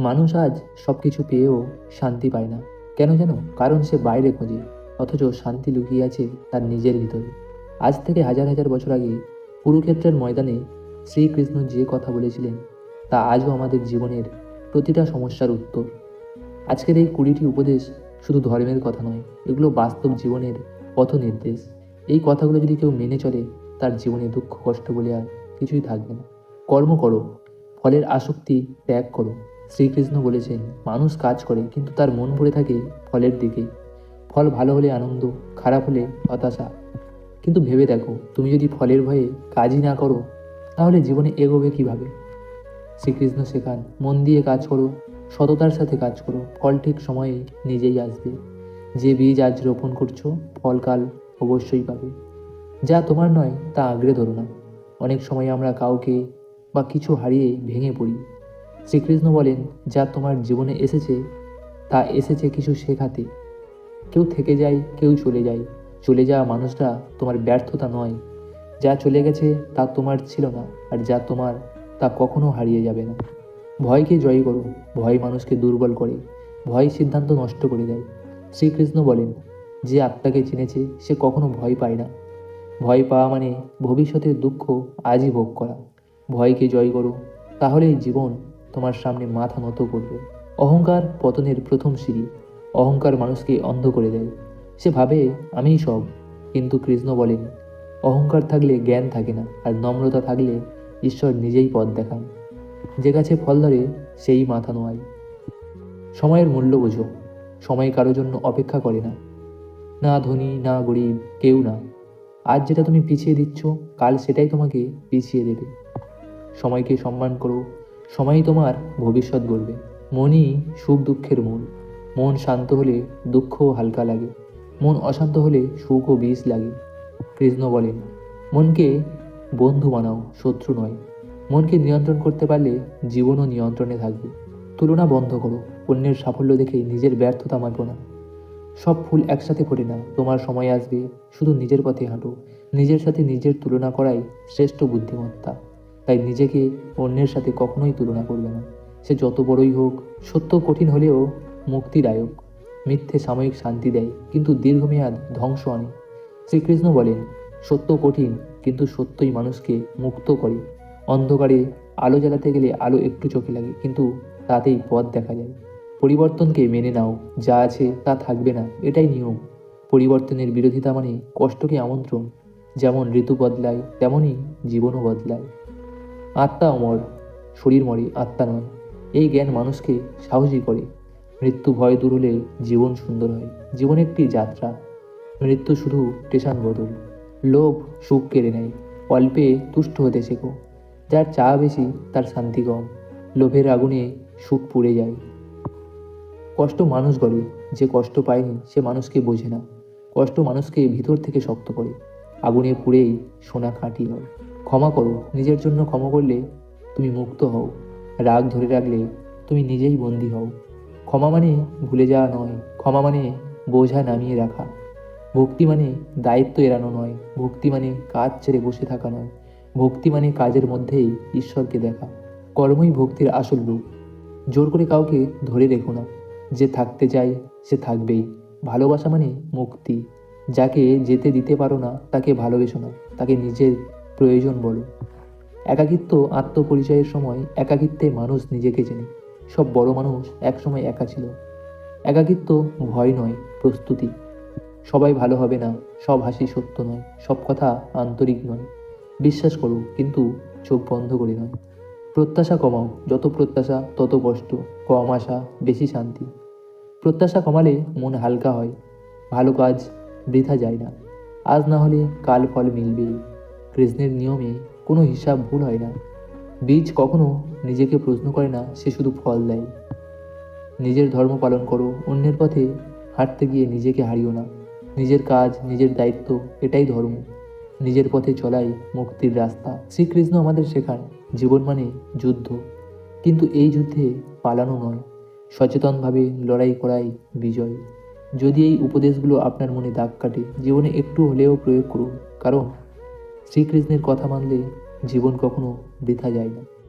মানুষ আজ সব কিছু পেয়েও শান্তি পায় না। কেন যেন? কারণ সে বাইরে খোঁজে, অথচ শান্তি লুকিয়ে আছে তার নিজের ভিতরে। আজ থেকে হাজার হাজার বছর আগে কুরুক্ষেত্রের ময়দানে শ্রীকৃষ্ণ যে কথা বলেছিলেন, তা আজও আমাদের জীবনের প্রতিটা সমস্যার উত্তর। আজকের এই কুড়িটি উপদেশ শুধু ধর্মের কথা নয়, এগুলো বাস্তব জীবনের পথ নির্দেশ। এই কথাগুলো যদি কেউ মেনে চলে, তার জীবনে দুঃখ, কষ্ট বলে আর কিছুই থাকবে না। কর্ম করো, ফলের আসক্তি ত্যাগ করো। শ্রীকৃষ্ণ বলেছেন, মানুষ কাজ করে, কিন্তু তার মন ভরে থাকে ফলের দিকে। ফল ভালো হলে আনন্দ, খারাপ হলে হতাশা। কিন্তু ভেবে দেখো, তুমি যদি ফলের ভয়ে কাজই না করো, তাহলে জীবনে এগোবে কীভাবে? শ্রীকৃষ্ণ শেখান, মন দিয়ে কাজ করো, সততার সাথে কাজ করো, ফল ঠিক সময়ে নিজেই আসবে। যে বীজ আজ রোপণ করছ, ফল কাল অবশ্যই পাবে। যা তোমার নয়, তা আঁকড়ে ধরো না। অনেক সময় আমরা কাউকে বা কিছু হারিয়ে ভেঙে পড়ি। শ্রীকৃষ্ণ বলেন, যা তোমার জীবনে এসেছে, তা এসেছে কিছু শেখাতে। কেউ থেকে যায়, কেউ চলে যায়। চলে যাওয়া মানুষটা তোমার ব্যর্থতা নয়। যা চলে গেছে, তা তোমার ছিল না। আর যা তোমার, তা কখনো হারিয়ে যাবে না। ভয়কে জয় করো। ভয় মানুষকে দুর্বল করে। ভয় সিদ্ধান্ত নষ্ট করে দেয়। শ্রীকৃষ্ণ বলেন, যে আত্মাকে চিনেছে, সে কখনো ভয় পায় না। ভয় পাওয়া মানে ভবিষ্যতের দুঃখ আজই ভোগ করা। ভয়কে জয় করো। তাহলেই জীবন তোমার সামনে মাথা নত করবে। অহংকার পতনের প্রথম সিঁড়ি। অহংকার মানুষকে অন্ধ করে দেয়। সে ভাবে, আমিই সব। কিন্তু কৃষ্ণ বলেন, অহংকার থাকলে জ্ঞান থাকে না, আর নম্রতা থাকলে ঈশ্বর নিজেই পথ দেখান। যে গাছে ফল ধরে, সেই মাথা নোয়ায়। সময়ের মূল্য বোঝো। সময় কারোর জন্য অপেক্ষা করে না। না ধনী, না গরিব, কেউ না। আজ যেটা তুমি পিছিয়ে দিচ্ছ, কাল সেটাই তোমাকে পিছিয়ে দেবে। সময়কে সম্মান করো সময়ই তোমার ভবিষ্যৎ গড়বে মনই সুখ দুঃখের মূল মন শান্ত হলে দুঃখও হালকা লাগে। মন অশান্ত হলে সুখ ও বিষ লাগে। কৃষ্ণ বলেন, মনকে বন্ধু বানাও, শত্রু নয়। মনকে নিয়ন্ত্রণ করতে পারলে জীবনও নিয়ন্ত্রণে থাকবে। তুলনা বন্ধ করো অন্যের সাফল্য দেখে নিজের ব্যর্থতা মাপো না। সব ফুল একসাথে ফোটে না, তোমার সময় আসবে। শুধু নিজের পথে হাঁটো। নিজের সাথে নিজের তুলনা করাই শ্রেষ্ঠ বুদ্ধিমত্তা। তাই নিজেকে অন্যের সাথে কখনোই তুলনা করবে না। সে যত বড়ই হোক, সত্য কঠিন হলেও মুক্তিদায়ক। মিথ্যে সাময়িক শান্তি দেয়, কিন্তু দীর্ঘমেয়াদ ধ্বংস আনে। শ্রীকৃষ্ণ বলেন, সত্য কঠিন, কিন্তু সত্যই মানুষকে মুক্ত করে। অন্ধকারে আলো জ্বালাতে গেলে আলো একটু চোখে লাগে, কিন্তু তাতেই পথ দেখা যায়। পরিবর্তনকে মেনে নাও, যা আছে তা থাকবে না, এটাই নিয়ম। পরিবর্তনের বিরোধিতা মানে কষ্টকে আমন্ত্রণ। যেমন ঋতু বদলায়, তেমনই জীবনও বদলায়। আত্মা অমর, শরীর মরে আত্মা নয়। এই জ্ঞান মানুষকে সাহসী করে। মৃত্যু ভয় দূর হলে জীবন সুন্দর হয়। জীবন একটি যাত্রা। মৃত্যু শুধু স্টেশন বদল। লোভ সুখ কেড়ে নেয়। অল্পে তুষ্ট হতে শেখো। যার চা বেশি, তার শান্তি কম। লোভের আগুনে সুখ পুড়ে যায়। কষ্ট মানুষ গড়ে যে কষ্ট পায়নি, সে মানুষকে বোঝে না। কষ্ট মানুষকে ভিতর থেকে শক্ত করে। আগুনে পুড়েই সোনা খাঁটি হয়। ক্ষমা করো, নিজের জন্য ক্ষমা করলে তুমি মুক্ত হও। রাগ ধরে রাখলে তুমি নিজেই বন্দী হও। ক্ষমা মানে ভুলে যাওয়া নয়, ক্ষমা মানে বোঝা নামিয়ে রাখা। ভক্তি মানে দায়িত্ব এড়ানো নয়, ভক্তি মানে কাজ ছেড়ে বসে থাকা নয়। ভক্তি মানে কাজের মধ্যেই ঈশ্বরকে দেখা। কর্মই ভক্তির আসল রূপ। জোর করে কাউকে ধরে রেখো না। যে থাকতে চায়, সে থাকবেই। ভালোবাসা মানে মুক্তি। যাকে যেতে দিতে পারো না, তাকে ভালোবেসো না। তাকে নিজের প্রয়োজন বলো। একাকিত্ব আত্মপরিচয়ের সময় একাকিত্বে মানুষ নিজেকে চেনে। সব বড় মানুষ একসময় একা ছিল। একাকিত্ব ভয় নয়, প্রস্তুতি। সবাই ভালো হবে না, সব হাসি সত্য নয়, সব কথা আন্তরিক নয়। বিশ্বাস করো, কিন্তু চোখ বন্ধ করে নয়। প্রত্যাশা কমাও, যত প্রত্যাশা, তত কষ্ট, কম আশা, বেশি শান্তি। প্রত্যাশা কমালে মন হালকা হয়, ভালো কাজ বৃথা যায় না। আজ না হলে কাল ফল মিলবেই। কৃষ্ণের নিয়মে কোনো হিসাব ভুল হয় না। বীজ কখনো নিজেকে প্রশ্ন করে না, সে শুধু ফল দেয়। নিজের ধর্ম পালন করো, অন্যের পথে হাঁটতে গিয়ে নিজেকে হারিও না। নিজের কাজ, নিজের দায়িত্ব, এটাই ধর্ম। নিজের পথে চলাই মুক্তির রাস্তা। শ্রীকৃষ্ণ আমাদের শেখান, জীবন মানে যুদ্ধ। কিন্তু এই যুদ্ধে পালানো নয়। সচেতনভাবে লড়াই করাই বিজয়। যদি এই উপদেশগুলো আপনার মনে দাগ কাটে, জীবনে একটু হলেও প্রয়োগ করুন। কারণ শ্রীকৃষ্ণের কথা মানলে জীবন কখনো বৃথা যায় না।